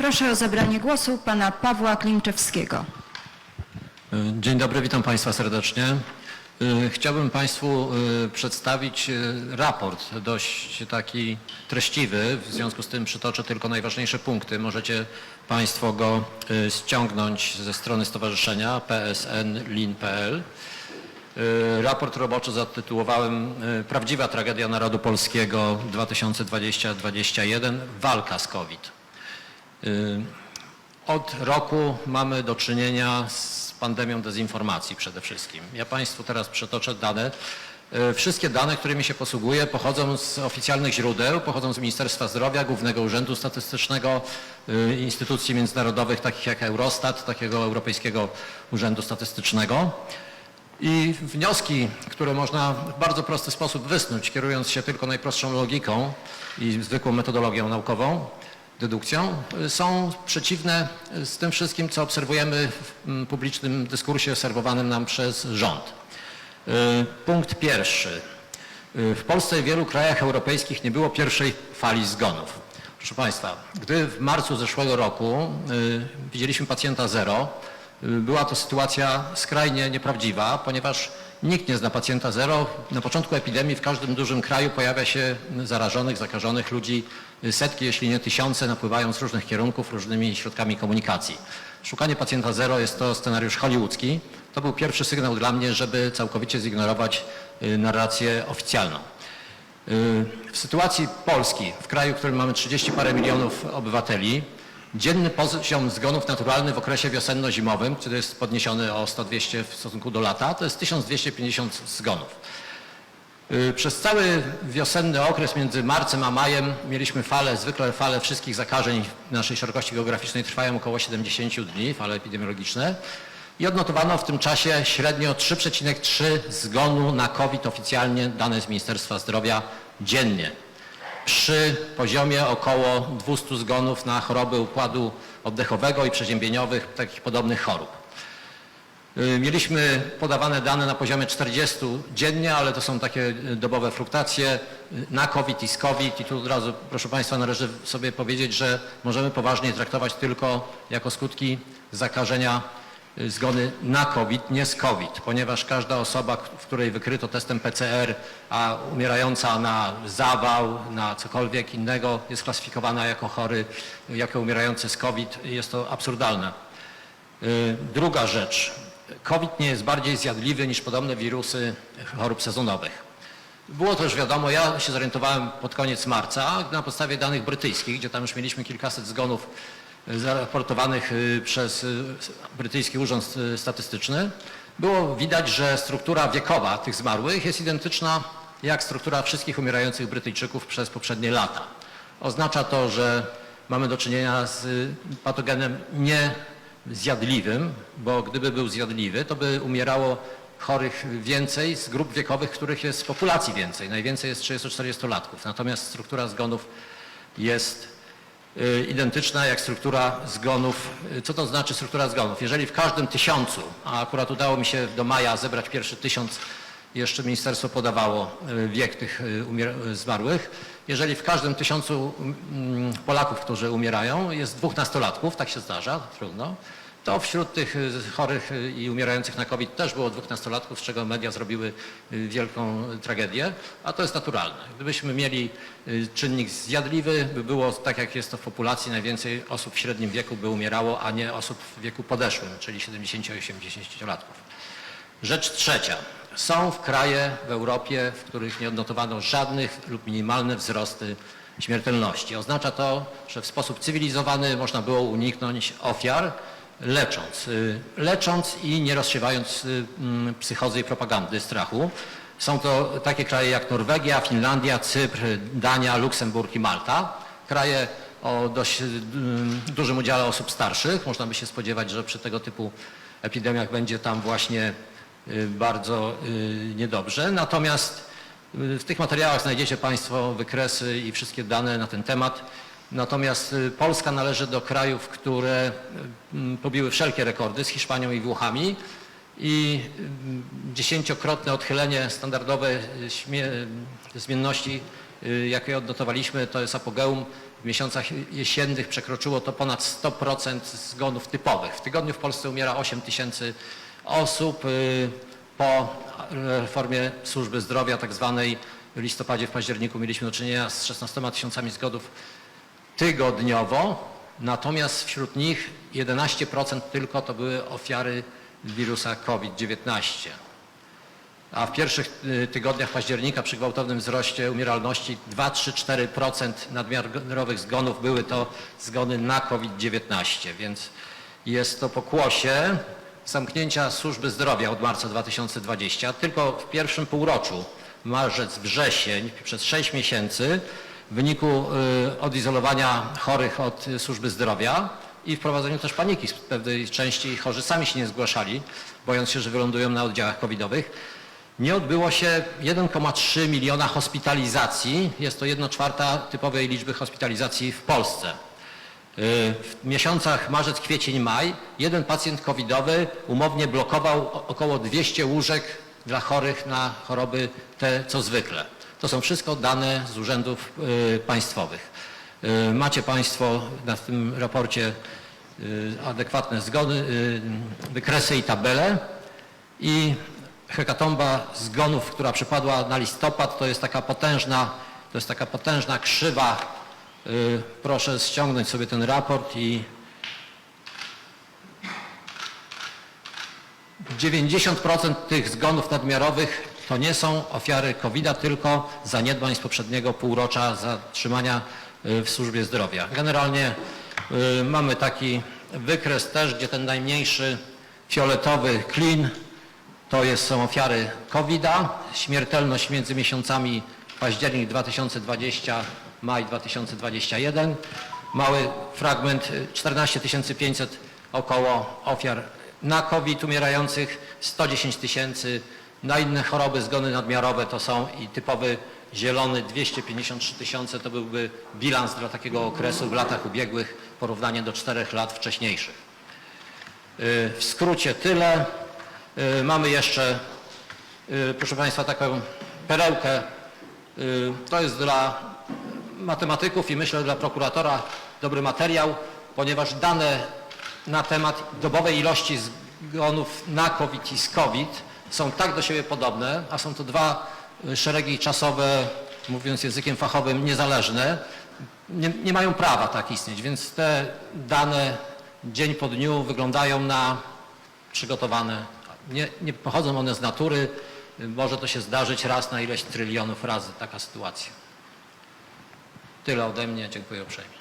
Proszę o zabranie głosu pana Pawła Klimczewskiego. Dzień dobry, witam Państwa serdecznie. Y, Chciałbym Państwu y, przedstawić raport dość taki treściwy, w związku z tym przytoczę tylko najważniejsze punkty. Możecie Państwo go ściągnąć ze strony stowarzyszenia psnlin.pl. Raport roboczy zatytułowałem Prawdziwa tragedia narodu polskiego 2020-2021 Walka z COVID. Y, Od roku mamy do czynienia z pandemią dezinformacji przede wszystkim. Ja Państwu teraz przetoczę dane. Y, Wszystkie dane, którymi się posługuję, pochodzą z oficjalnych źródeł, pochodzą z Ministerstwa Zdrowia, Głównego Urzędu Statystycznego, y, instytucji międzynarodowych takich jak Eurostat, takiego Europejskiego Urzędu Statystycznego. I wnioski, które można w bardzo prosty sposób wysnuć, kierując się tylko najprostszą logiką i zwykłą metodologią naukową, dedukcją, są przeciwne z tym wszystkim, co obserwujemy w mm, publicznym dyskursie serwowanym nam przez rząd. Y, Punkt pierwszy. Y, W Polsce i wielu krajach europejskich nie było pierwszej fali zgonów. Proszę Państwa, gdy w marcu zeszłego roku y, widzieliśmy pacjenta zero, była to sytuacja skrajnie nieprawdziwa, ponieważ nikt nie zna pacjenta zero. Na początku epidemii w każdym dużym kraju pojawia się zarażonych, zakażonych ludzi y, setki, jeśli nie tysiące, napływają z różnych kierunków różnymi środkami komunikacji. Szukanie pacjenta zero jest to scenariusz hollywoodzki. To był pierwszy sygnał dla mnie, żeby całkowicie zignorować y, narrację oficjalną. Y, W sytuacji Polski, w kraju, w którym mamy 30 parę milionów obywateli, dzienny poziom zgonów naturalnych w okresie wiosenno-zimowym, który jest podniesiony o 100-200 w stosunku do lata, to jest 1250 zgonów. Y, Przez cały wiosenny okres między marcem a majem mieliśmy falę, zwykle fale wszystkich zakażeń w naszej szerokości geograficznej trwają około 70 dni, fale epidemiologiczne. I odnotowano w tym czasie średnio 3,3 zgonu na COVID oficjalnie dane z Ministerstwa Zdrowia dziennie. Przy poziomie około 200 zgonów na choroby układu oddechowego i przeziębieniowych, takich podobnych chorób. Y, Mieliśmy podawane dane na poziomie 40 dziennie, ale to są takie y, dobowe fluktuacje y, na COVID i z COVID i tu od razu, proszę Państwa, należy sobie powiedzieć, że możemy poważnie traktować tylko jako skutki zakażenia zgony na COVID, nie z COVID, ponieważ każda osoba, w której wykryto testem PCR, a umierająca na zawał, na cokolwiek innego, jest klasyfikowana jako chory, jako umierający z COVID. Jest to absurdalne. Y, Druga rzecz. COVID nie jest bardziej zjadliwy niż podobne wirusy chorób sezonowych. Było to już wiadomo, ja się zorientowałem pod koniec marca na podstawie danych brytyjskich, gdzie tam już mieliśmy kilkaset zgonów y, zaraportowanych y, przez y, brytyjski urząd y, statystyczny. Było widać, że struktura wiekowa tych zmarłych jest identyczna jak struktura wszystkich umierających Brytyjczyków przez poprzednie lata. Oznacza to, że mamy do czynienia z patogenem nie zjadliwym, bo gdyby był zjadliwy, to by umierało chorych więcej z grup wiekowych, których jest w populacji więcej. Najwięcej jest 30-40-latków. Natomiast struktura zgonów jest identyczna jak struktura zgonów. Y, Co to znaczy struktura zgonów? Jeżeli w każdym tysiącu, a akurat udało mi się do maja zebrać pierwszy tysiąc, jeszcze ministerstwo podawało y, wiek tych y, y, zmarłych, jeżeli w każdym tysiącu mm, Polaków, którzy umierają, jest dwóch nastolatków, tak się zdarza, trudno, to wśród tych y, chorych y, i umierających na COVID też było dwóch nastolatków, z czego media zrobiły y, wielką tragedię, a to jest naturalne. Gdybyśmy mieli czynnik zjadliwy, by było tak jak jest to w populacji, najwięcej osób w średnim wieku by umierało, a nie osób w wieku podeszłym, czyli 70-80-latków. Rzecz trzecia. Są w kraje w Europie, w których nie odnotowano żadnych lub minimalne wzrosty śmiertelności. Oznacza to, że w sposób cywilizowany można było uniknąć ofiar, lecząc. Y, Lecząc i nie rozsiewając y, mm, psychozy i propagandy strachu. Są to takie kraje jak Norwegia, Finlandia, Cypr, Dania, Luksemburg i Malta. Kraje o dość y, dużym udziale osób starszych. Można by się spodziewać, że przy tego typu epidemiach będzie tam właśnie bardzo niedobrze. Natomiast w tych materiałach znajdziecie Państwo wykresy i wszystkie dane na ten temat. Natomiast y, Polska należy do krajów, które y, pobiły wszelkie rekordy z Hiszpanią i Włochami i y, dziesięciokrotne odchylenie standardowe śmie- y, zmienności jakie odnotowaliśmy, to jest apogeum. W miesiącach jesiennych przekroczyło to ponad 100% zgonów typowych. W tygodniu w Polsce umiera 8 tysięcy osób. Po reformie służby zdrowia tak zwanej w listopadzie, w październiku mieliśmy do czynienia z 16 tysiącami zgonów tygodniowo, natomiast wśród nich 11% tylko to były ofiary wirusa COVID-19. A w pierwszych y, tygodniach października przy gwałtownym wzroście umieralności 2-3-4% nadmiarowych zgonów były to zgony na COVID-19, więc jest to pokłosie zamknięcia służby zdrowia od marca 2020. Tylko w pierwszym półroczu, marzec, wrzesień, przez 6 miesięcy w wyniku y, odizolowania chorych od służby zdrowia i wprowadzeniu też paniki z pewnej części chorzy sami się nie zgłaszali, bojąc się, że wylądują na oddziałach covidowych. Nie odbyło się 1,3 miliona hospitalizacji. Jest to 1 czwarta typowej liczby hospitalizacji w Polsce. Y, W miesiącach marzec, kwiecień, maj jeden pacjent covidowy umownie blokował około 200 łóżek dla chorych na choroby te co zwykle. To są wszystko dane z urzędów y, państwowych. Y, Macie Państwo na tym raporcie y, adekwatne zgody, wykresy i tabele i hekatomba zgonów, która przypadła na listopad, to jest taka potężna, to jest taka potężna krzywa. Proszę ściągnąć sobie ten raport i 90% tych zgonów nadmiarowych to nie są ofiary COVID-a, tylko zaniedbań z poprzedniego półrocza zatrzymania y, w służbie zdrowia. Generalnie y, mamy taki wykres też, gdzie ten najmniejszy fioletowy klin to jest, są ofiary COVID-a. Śmiertelność między miesiącami październik 2020, maj 2021. Mały fragment, y, 14 500 około ofiar na COVID umierających, 110 tysięcy na inne choroby, zgony nadmiarowe to są i typowy zielony 253 tysiące to byłby bilans dla takiego okresu w latach ubiegłych, porównanie do czterech lat wcześniejszych. Y, W skrócie tyle. Y, Mamy jeszcze, y, proszę Państwa, taką perełkę. To jest dla matematyków i myślę dla prokuratora dobry materiał, ponieważ dane na temat dobowej ilości zgonów na COVID i z COVID są tak do siebie podobne, a są to dwa y, szeregi czasowe, mówiąc językiem fachowym, niezależne, nie, nie mają prawa tak istnieć, więc te dane dzień po dniu wyglądają na przygotowane. Nie, nie pochodzą one z natury, może to się zdarzyć raz na ileś trylionów razy taka sytuacja. Tyle ode mnie, dziękuję uprzejmie.